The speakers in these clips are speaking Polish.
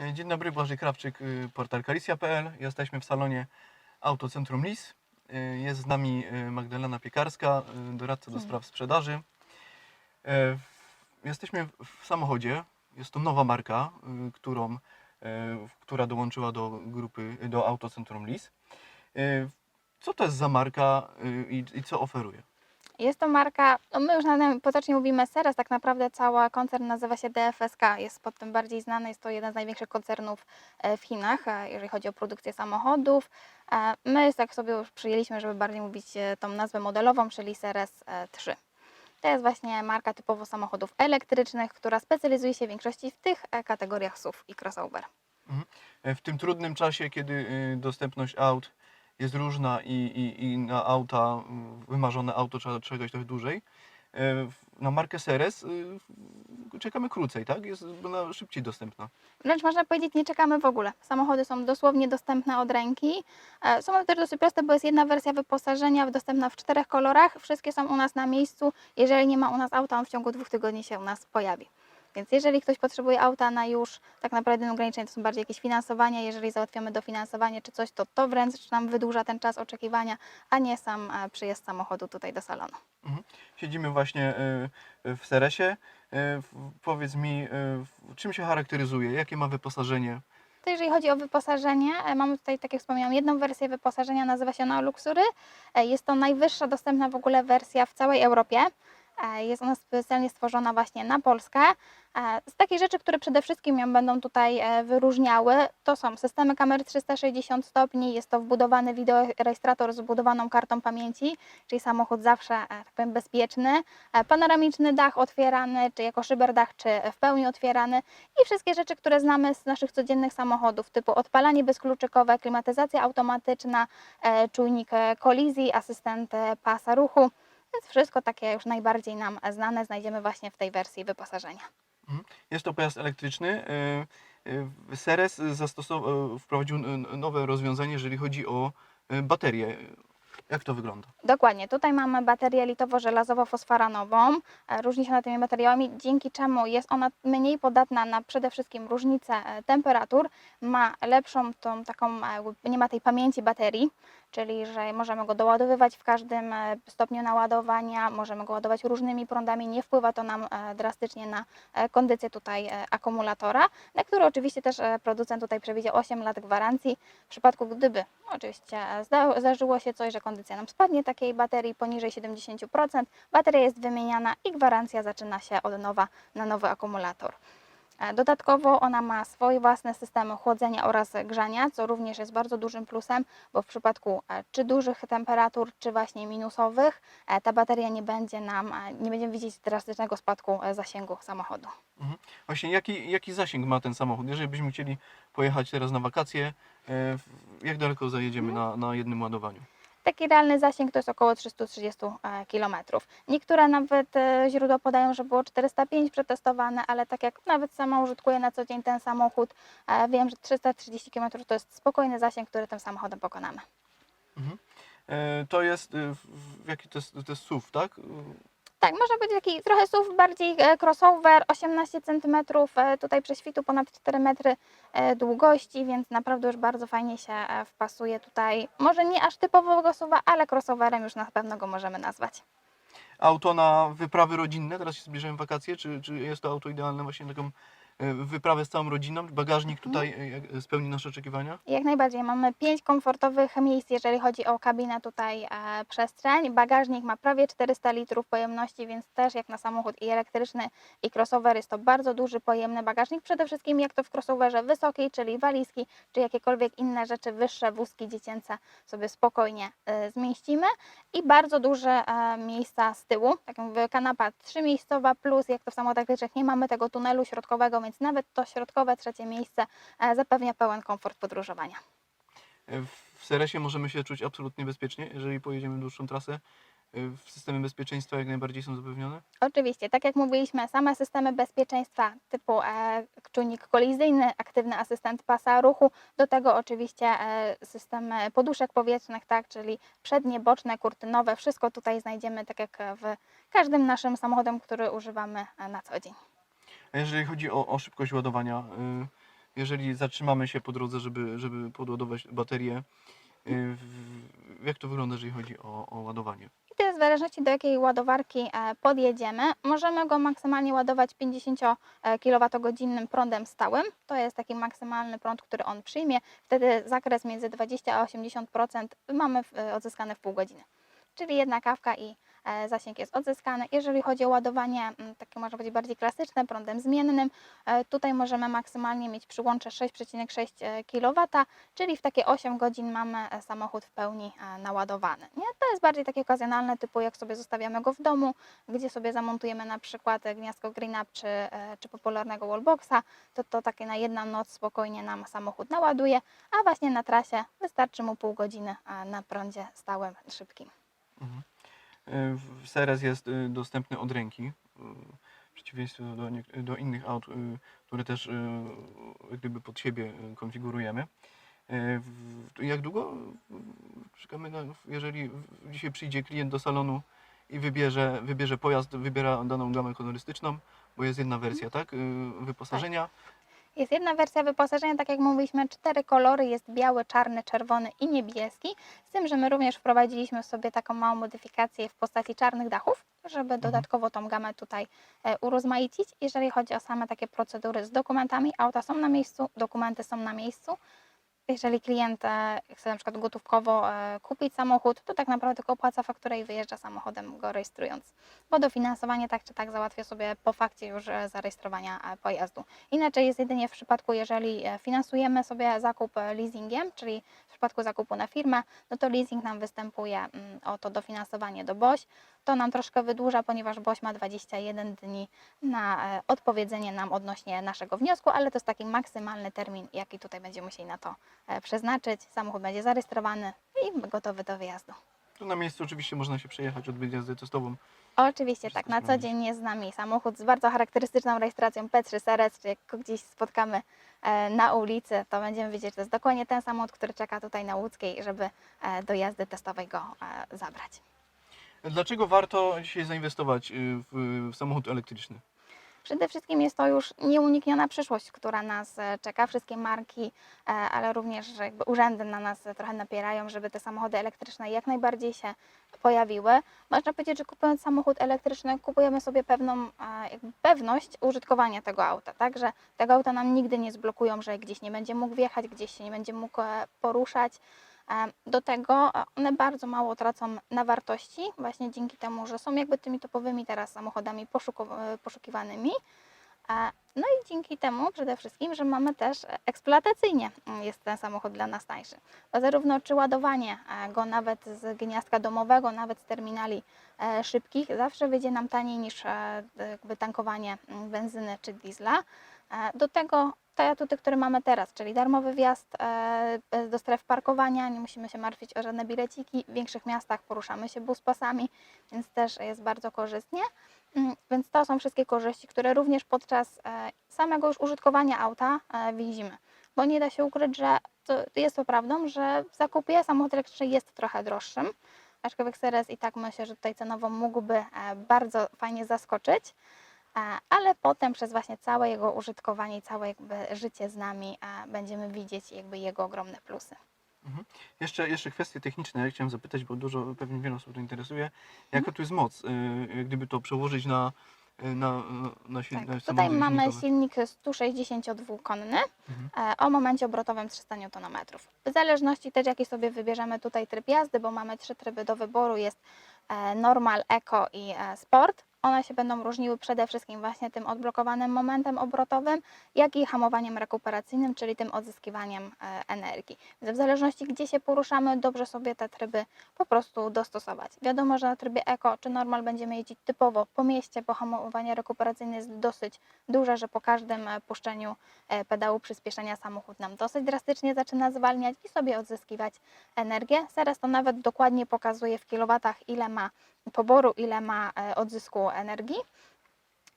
E, Dzień dobry, Błażej Krawczyk, y, portal Kalicja.pl. Jesteśmy w salonie Autocentrum LIS. Y, Jest z nami y, Magdalena Piekarska, doradca do Dzień. spraw sprzedaży. E, Jesteśmy w samochodzie. Jest to nowa marka, y, którą, e, która dołączyła do grupy, do Autocentrum LIS. E, Co to jest za marka y, i, i co oferuje? Jest to marka, no my już na tym potocznie mówimy Seres, tak naprawdę cały koncern nazywa się DFSK, jest pod tym bardziej znany, jest to jeden z największych koncernów e, w Chinach, e, jeżeli chodzi o produkcję samochodów. E, My tak sobie już przyjęliśmy, żeby bardziej mówić tą nazwę modelową, czyli Seres e, 3. To jest właśnie marka typowo samochodów elektrycznych, która specjalizuje się w większości w tych kategoriach SUV i crossover. E, W tym trudnym czasie, kiedy y, dostępność aut jest różna i, i, i na auta, y, wymarzone auto trzeba czekać trochę dłużej, e, na markę Seres y, czekamy krócej, tak? Jest ona szybciej dostępna. Wręcz można powiedzieć, nie czekamy w ogóle. Samochody są dosłownie dostępne od ręki. E, Są one też dosyć proste, bo jest jedna wersja wyposażenia dostępna w czterech kolorach. Wszystkie są u nas na miejscu. Jeżeli nie ma u nas auta, on w ciągu dwóch tygodni się u nas pojawi. Więc jeżeli ktoś potrzebuje auta na już, tak naprawdę no, ograniczenie to są bardziej jakieś finansowania. Jeżeli załatwiamy dofinansowanie czy coś, to to wręcz nam wydłuża ten czas oczekiwania, a nie sam e, przyjazd samochodu tutaj do salonu. Siedzimy właśnie y, w Seresie. Powiedz mi, czym się charakteryzuje? Jakie ma wyposażenie? To jeżeli chodzi o wyposażenie, e, mamy tutaj, tak jak wspomniałam, jedną wersję wyposażenia, nazywa się ona Luxury. E, Jest to najwyższa dostępna w ogóle wersja w całej Europie. E, Jest ona specjalnie stworzona właśnie na Polskę. E, Z takich rzeczy, które przede wszystkim ją będą tutaj e, wyróżniały, to są systemy kamer 360 stopni, jest to wbudowany wideorejestrator z wbudowaną kartą pamięci, czyli samochód zawsze tak powiem, bezpieczny, panoramiczny dach otwierany, czy jako szyberdach, czy w pełni otwierany i wszystkie rzeczy, które znamy z naszych codziennych samochodów, typu odpalanie bezkluczykowe, klimatyzacja automatyczna, czujnik kolizji, asystent pasa ruchu. Więc wszystko takie już najbardziej nam znane znajdziemy właśnie w tej wersji wyposażenia. Jest to pojazd elektryczny. Y, y, Seres zastosował, wprowadził nowe rozwiązanie, jeżeli chodzi o baterie. Jak to wygląda? Dokładnie, tutaj mamy baterię litowo-żelazowo-fosforanową. E, Różni się ona tymi materiałami, dzięki czemu jest ona mniej podatna na przede wszystkim różnice e, temperatur, ma lepszą tą taką, e, nie ma tej pamięci baterii, czyli że możemy go doładowywać w każdym e, stopniu naładowania, możemy go ładować różnymi prądami, nie wpływa to nam e, drastycznie na e, kondycję tutaj akumulatora, na który oczywiście też producent tutaj przewidział 8 lat gwarancji, w przypadku gdyby oczywiście zda, zdarzyło się coś, że kondycja nam spadnie takiej baterii poniżej 70%, bateria jest wymieniana i gwarancja zaczyna się od nowa na nowy akumulator. E, Dodatkowo ona ma swoje własne systemy chłodzenia oraz grzania, co również jest bardzo dużym plusem, bo w przypadku e, czy dużych temperatur, czy właśnie minusowych, e, ta bateria nie będzie nam, nie będziemy widzieć drastycznego spadku zasięgu samochodu. Właśnie jaki, jaki zasięg ma ten samochód? Jeżeli byśmy chcieli pojechać teraz na wakacje, jak daleko zajedziemy na, na jednym ładowaniu? Taki realny zasięg to jest około 330 km. Niektóre nawet e, źródła podają, że było 405 przetestowane, ale tak jak nawet sama użytkuję na co dzień ten samochód, e, wiem, że 330 km to jest spokojny zasięg, który tym samochodem pokonamy. E, To jest, jaki to jest, to jest SUV, tak? Tak, można być taki trochę SUV, bardziej e, crossover, 18 cm, e, tutaj prześwitu ponad 4 metry e, długości, więc naprawdę już bardzo fajnie się wpasuje tutaj. Może nie aż typowego SUVa, ale crossoverem już na pewno go możemy nazwać. Auto na wyprawy rodzinne, teraz się zbliżają wakacje, czy, czy jest to auto idealne właśnie na taką wyprawę z całą rodziną? Bagażnik tutaj y, jak- spełni nasze oczekiwania? Jak najbardziej. Mamy pięć komfortowych miejsc, jeżeli chodzi o kabinę tutaj e, przestrzeń. Bagażnik ma prawie 400 litrów pojemności, więc też jak na samochód i elektryczny i crossover jest to bardzo duży, pojemny bagażnik. Przede wszystkim jak to w crossoverze wysokiej, czyli walizki, czy jakiekolwiek inne rzeczy, wyższe wózki dziecięce sobie spokojnie e, zmieścimy. I bardzo duże e, miejsca z tyłu, tak jak mówię, kanapa trzymiejscowa plus jak to w elektrycznych nie mamy tego tunelu środkowego, więc nawet to środkowe trzecie miejsce e, zapewnia pełen komfort podróżowania. W Seresie możemy się czuć absolutnie bezpiecznie, jeżeli pojedziemy dłuższą trasę. Systemy bezpieczeństwa jak najbardziej są zapewnione. Oczywiście, tak jak mówiliśmy, same systemy bezpieczeństwa typu e, czujnik kolizyjny, aktywny asystent pasa ruchu, do tego oczywiście e, system poduszek powietrznych, tak, czyli przednie, boczne, kurtynowe, wszystko tutaj znajdziemy tak jak w każdym naszym samochodem, który używamy e, na co dzień. A jeżeli chodzi o, o szybkość ładowania, y, jeżeli zatrzymamy się po drodze, żeby, żeby podładować baterię. Y, Jak to wygląda, jeżeli chodzi o, o ładowanie? I to jest w zależności do jakiej ładowarki e, podjedziemy. Możemy go maksymalnie ładować 50 kWh prądem stałym. To jest taki maksymalny prąd, który on przyjmie. Wtedy zakres między 20 a 80% mamy e, odzyskany w pół godziny. Czyli jedna kawka i e, zasięg jest odzyskany. Jeżeli chodzi o ładowanie, mm, takie można powiedzieć bardziej klasyczne, prądem zmiennym, e, tutaj możemy maksymalnie mieć przyłącze 6,6 kW, czyli w takie 8 godzin mamy e, samochód w pełni e, naładowany. Nie? To jest bardziej takie okazjonalne, typu jak sobie zostawiamy go w domu, gdzie sobie zamontujemy na przykład e, gniazdko Green Up czy, e, czy popularnego Wallboxa, to to takie na jedną noc spokojnie nam samochód naładuje, a właśnie na trasie wystarczy mu pół godziny e, na prądzie stałym, szybkim. Mhm. Seres jest y, dostępny od ręki, y, w przeciwieństwie do, do innych aut, które też gdyby pod siebie konfigurujemy. Jak długo czekamy, na, jeżeli dzisiaj przyjdzie klient do salonu i wybierze, wybierze pojazd, wybiera daną gamę kolorystyczną, bo jest jedna wersja, tak? y, Wyposażenia. Jest jedna wersja wyposażenia, tak jak mówiliśmy, cztery kolory, jest biały, czarny, czerwony i niebieski, z tym, że my również wprowadziliśmy sobie taką małą modyfikację w postaci czarnych dachów, żeby dodatkowo tą gamę tutaj e, urozmaicić. Jeżeli chodzi o same takie procedury z dokumentami, auta są na miejscu, dokumenty są na miejscu. Jeżeli klient chce na przykład gotówkowo e, kupić samochód, to tak naprawdę tylko opłaca fakturę i wyjeżdża samochodem go rejestrując. Bo dofinansowanie tak czy tak załatwia sobie po fakcie już e, zarejestrowania e, pojazdu. Inaczej jest jedynie w przypadku, jeżeli finansujemy sobie zakup leasingiem, czyli w przypadku zakupu na firmę, no to leasing nam występuje mm, o to dofinansowanie do BOŚ. To nam troszkę wydłuża, ponieważ BOŚ ma 21 dni na e, odpowiedzenie nam odnośnie naszego wniosku, ale to jest taki maksymalny termin, jaki tutaj będziemy musieli na to e, przeznaczyć. Samochód będzie zarejestrowany i gotowy do wyjazdu. Tu na miejscu oczywiście można się przejechać, odbyć jazdę testową. Oczywiście tak, na co dzień jest z nami samochód z bardzo charakterystyczną rejestracją P3 Seres, czy jak go gdzieś spotkamy e, na ulicy, to będziemy wiedzieć, że to jest dokładnie ten samochód, który czeka tutaj na Łódzkiej, żeby do jazdy testowej go zabrać. Dlaczego warto dzisiaj zainwestować y, w, w samochód elektryczny? Przede wszystkim jest to już nieunikniona przyszłość, która nas e, czeka. Wszystkie marki, e, ale również urzędy na nas e, trochę napierają, żeby te samochody elektryczne jak najbardziej się pojawiły. Można powiedzieć, że kupując samochód elektryczny kupujemy sobie pewną pewność użytkowania tego auta, tak, że tego auta nam nigdy nie zblokują, że gdzieś nie będzie mógł wjechać, gdzieś się nie będzie mógł poruszać. Do tego one bardzo mało tracą na wartości, właśnie dzięki temu, że są jakby tymi topowymi teraz samochodami e, poszukiwanymi. No i dzięki temu przede wszystkim, że mamy też eksploatacyjnie mm, jest ten samochód dla nas tańszy. Bo zarówno czy ładowanie go nawet z gniazdka domowego, nawet z terminali e, szybkich, zawsze wyjdzie nam taniej niż e, tankowanie mm, benzyny czy diesla. Do tego te atuty, które mamy teraz, czyli darmowy wjazd e, do stref parkowania, nie musimy się martwić o żadne bileciki. W większych miastach poruszamy się buspasami, więc też jest bardzo korzystnie. Mm, Więc to są wszystkie korzyści, które również podczas e, samego już użytkowania auta e, widzimy. Bo nie da się ukryć, że to jest to prawdą, że w zakupie samochód elektryczny jest trochę droższym. Aczkolwiek Seres i tak myślę, że tutaj cenowo mógłby e, bardzo fajnie zaskoczyć. Ale potem przez właśnie całe jego użytkowanie i całe jakby życie z nami będziemy widzieć jakby jego ogromne plusy. Jeszcze, jeszcze kwestie techniczne chciałem zapytać, bo dużo pewnie wiele osób to interesuje. Jaka tu jest moc? y, gdyby to przełożyć na, y, na, na, Tak, na tutaj mamy silnik 162-konny Mhm. o momencie obrotowym 300 Nm. W zależności też jaki sobie wybierzemy tutaj tryb jazdy, bo mamy trzy tryby do wyboru, jest e, normal, eco i e, sport. One się będą różniły przede wszystkim właśnie tym odblokowanym momentem obrotowym, jak i hamowaniem rekuperacyjnym, czyli tym odzyskiwaniem e, energii. Więc w zależności gdzie się poruszamy, dobrze sobie te tryby po prostu dostosować. Wiadomo, że na trybie eco czy normal będziemy jeździć typowo po mieście, bo hamowanie rekuperacyjne jest dosyć duże, że po każdym e, puszczeniu e, pedału przyspieszenia samochód nam dosyć drastycznie zaczyna zwalniać i sobie odzyskiwać energię. Teraz to nawet dokładnie pokazuje w kilowatach, ile ma poboru, ile ma e, odzysku energii.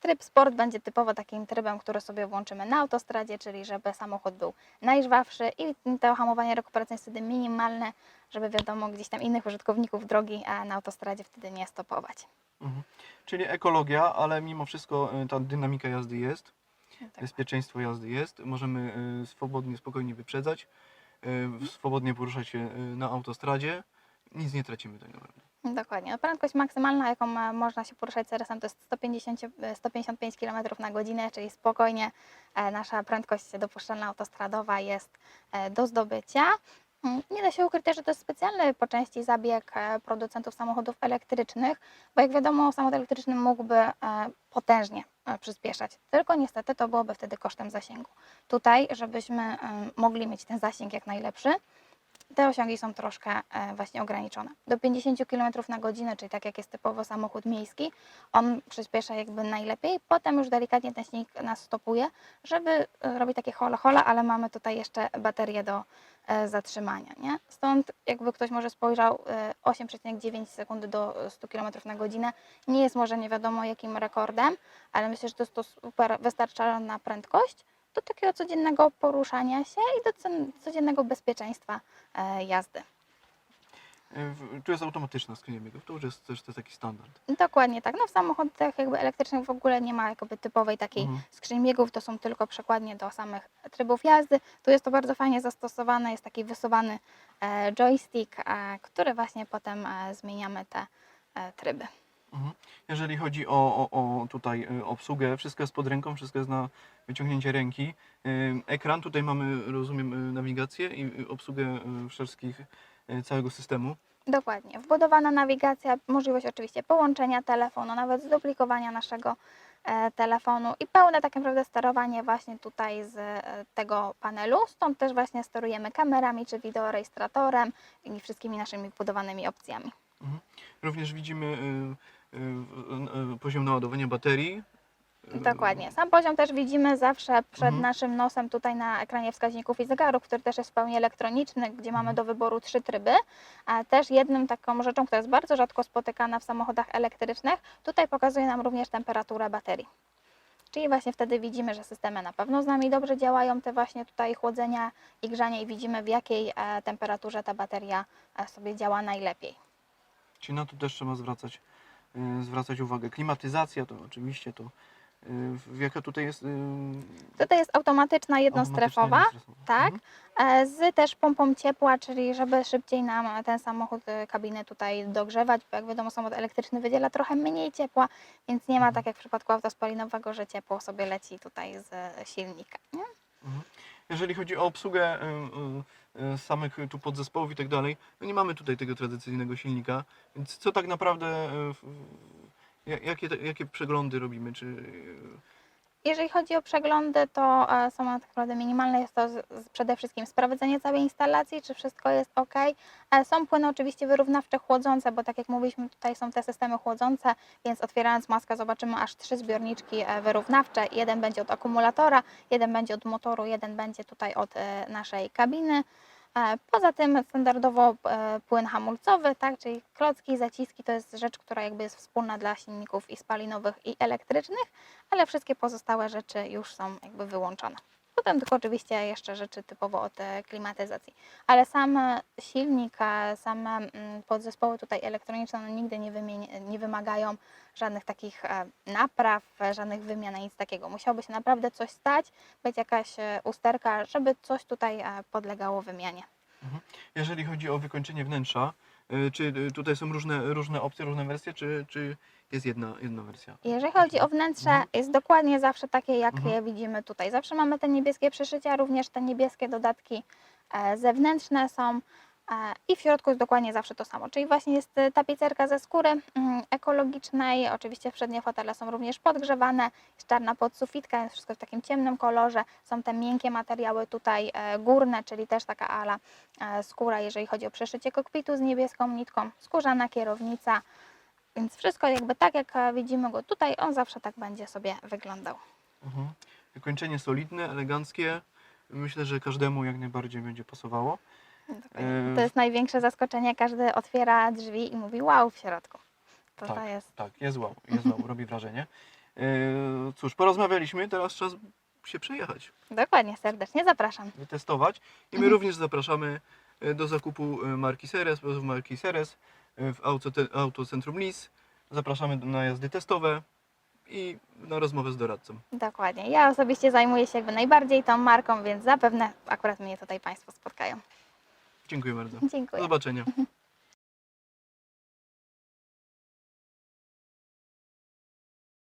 Tryb sport będzie typowo takim trybem, który sobie włączymy na autostradzie, czyli żeby samochód był najżwawszy i to hamowanie rekuperacyjne jest wtedy minimalne, żeby wiadomo gdzieś tam innych użytkowników drogi e, na autostradzie wtedy nie stopować. Mhm. Czyli ekologia, ale mimo wszystko y, ta dynamika jazdy jest. Tak. bezpieczeństwo jazdy jest, możemy swobodnie, spokojnie wyprzedzać, swobodnie poruszać się na autostradzie, nic nie tracimy tak naprawdę. Dokładnie. No, prędkość maksymalna, jaką ma, można się poruszać CRS-em, to jest 150, e, 155 km na godzinę, czyli spokojnie e, nasza prędkość dopuszczalna autostradowa jest e, do zdobycia. Mm, Nie da się ukryć też, że to jest specjalny po części zabieg e, producentów samochodów elektrycznych, bo jak wiadomo, samochód elektryczny mógłby e, potężnie e, przyspieszać, tylko niestety to byłoby wtedy kosztem zasięgu. Tutaj, żebyśmy e, mogli mieć ten zasięg jak najlepszy, te osiągi są troszkę e, właśnie ograniczone. Do 50 km na godzinę, czyli tak jak jest typowo samochód miejski, on przyspiesza jakby najlepiej, potem już delikatnie ten silnik nas stopuje, żeby e, robić takie hola hola, ale mamy tutaj jeszcze baterię do e, zatrzymania, nie? Stąd jakby ktoś może spojrzał e, 8,9 sekundy do 100 km na godzinę, nie jest może nie wiadomo jakim rekordem, ale myślę, że to jest to super wystarczalna prędkość do takiego codziennego poruszania się i do codziennego bezpieczeństwa e, jazdy. W- Tu jest automatyczna skrzynia biegów, to już jest też to jest taki standard. Dokładnie tak. No w samochodach jakby elektrycznych w ogóle nie ma jakby typowej takiej Mhm. skrzyni biegów, to są tylko przekładnie do samych trybów jazdy. Tu jest to bardzo fajnie zastosowane, jest taki wysuwany e, joystick, e, który właśnie potem e, zmieniamy te e, tryby. Mhm. Jeżeli chodzi o, o, o tutaj y, obsługę, wszystko jest pod ręką, wszystko jest na wyciągnięcie ręki. Ym, Ekran, tutaj mamy, rozumiem, y, nawigację i y, obsługę y, wszystkich, y, całego systemu. Dokładnie. Wbudowana nawigacja, możliwość oczywiście połączenia telefonu, nawet zduplikowania naszego e, telefonu i pełne tak naprawdę sterowanie właśnie tutaj z e, tego panelu. Stąd też właśnie sterujemy kamerami czy wideorejestratorem i wszystkimi naszymi wbudowanymi opcjami. Również widzimy y, y, y, y, poziom naładowania baterii. Y, Dokładnie. Sam poziom też widzimy zawsze przed Mhm. naszym nosem tutaj na ekranie wskaźników i zegarów, który też jest w pełni elektroniczny, gdzie mamy Mhm. do wyboru trzy tryby. A też jednym taką rzeczą, która jest bardzo rzadko spotykana w samochodach elektrycznych, tutaj pokazuje nam również temperaturę baterii. Czyli właśnie wtedy widzimy, że systemy na pewno z nami dobrze działają, te właśnie tutaj chłodzenia i grzanie i widzimy w jakiej e, temperaturze ta bateria e, sobie działa najlepiej. Czyli na to też trzeba zwracać, y, zwracać uwagę. Klimatyzacja to oczywiście to. y, w- Jaka tutaj jest? y, Tutaj jest automatyczna jednostrefowa. jednostrefowa? tak. Mhm. E, z też pompą ciepła, czyli żeby szybciej nam ten samochód, kabinę tutaj dogrzewać, bo jak wiadomo samochód elektryczny wydziela trochę mniej ciepła, więc nie ma Mhm. tak jak w przypadku auta spalinowego, że ciepło sobie leci tutaj z silnika. Nie? Mhm. Jeżeli chodzi o obsługę y, y, y, samych tu podzespołów i tak dalej, no nie mamy tutaj tego tradycyjnego silnika, więc co tak naprawdę, ja- jakie, jakie przeglądy robimy, czy Jeżeli chodzi o przeglądy, to e, są one tak naprawdę minimalne. Jest to przede wszystkim sprawdzenie całej instalacji, czy wszystko jest ok. E, Są płyny oczywiście wyrównawcze chłodzące, bo tak jak mówiliśmy, tutaj są te systemy chłodzące, więc otwierając maskę zobaczymy aż trzy zbiorniczki e, wyrównawcze. Jeden będzie od akumulatora, jeden będzie od motoru, jeden będzie tutaj od naszej kabiny. E, Poza tym standardowo e, płyn hamulcowy, tak, czyli klocki, zaciski to jest rzecz, która jakby jest wspólna dla silników i spalinowych i elektrycznych, ale wszystkie pozostałe rzeczy już są jakby wyłączone. Potem tylko oczywiście jeszcze rzeczy typowo od klimatyzacji. Ale sam silnik, same mm, podzespoły tutaj elektroniczne no, nigdy nie, nie wymagają żadnych takich e, napraw, żadnych wymian, nic takiego. Musiałoby się naprawdę coś stać, być jakaś e, usterka, żeby coś tutaj e, podlegało wymianie. jeżeli chodzi o wykończenie wnętrza, czy y, tutaj są różne, różne opcje, różne wersje, czy, czy jest jedna, jedna wersja? Jeżeli chodzi o wnętrze, Mhm. jest dokładnie zawsze takie, jak Mhm. je widzimy tutaj. Zawsze mamy te niebieskie przeszycia, również te niebieskie dodatki e, zewnętrzne są i w środku jest dokładnie zawsze to samo. Czyli właśnie jest e, tapicerka ze skóry mm, ekologicznej, oczywiście przednie fotele są również podgrzewane, jest czarna podsufitka, jest wszystko w takim ciemnym kolorze, są te miękkie materiały tutaj e, górne, czyli też taka ala e, skóra, jeżeli chodzi o przeszycie kokpitu z niebieską nitką, skórzana kierownica, więc wszystko jakby tak, jak widzimy go tutaj, on zawsze tak będzie sobie wyglądał. Mhm. Wykończenie solidne, eleganckie. Myślę, że każdemu jak najbardziej będzie pasowało. To jest największe zaskoczenie, każdy otwiera drzwi i mówi wow w środku. To, to Tak. jest Tak, jest wow, jest wow, robi wrażenie. Cóż, porozmawialiśmy, teraz czas się przejechać, dokładnie, serdecznie zapraszam. wytestować. I my Mhm. również zapraszamy e, do zakupu e, marki Seres, produktów marki Seres e, w Auto- Autocentrum Lis. Zapraszamy na jazdy testowe. i na rozmowę z doradcą. Dokładnie. Ja osobiście zajmuję się jakby najbardziej tą marką, więc zapewne akurat mnie tutaj Państwo spotkają. Dziękuję bardzo. Dziękuję. Do zobaczenia.